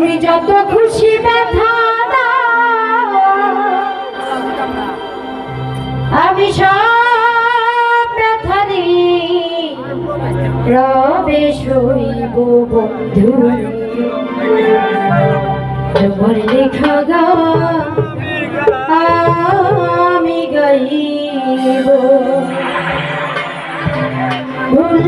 তুমি যত খুশি ব্যথা আমি সব ব্যথা রবে শৈব বন্ধু। তোমার লেখা গা আমি গাইব। ভুল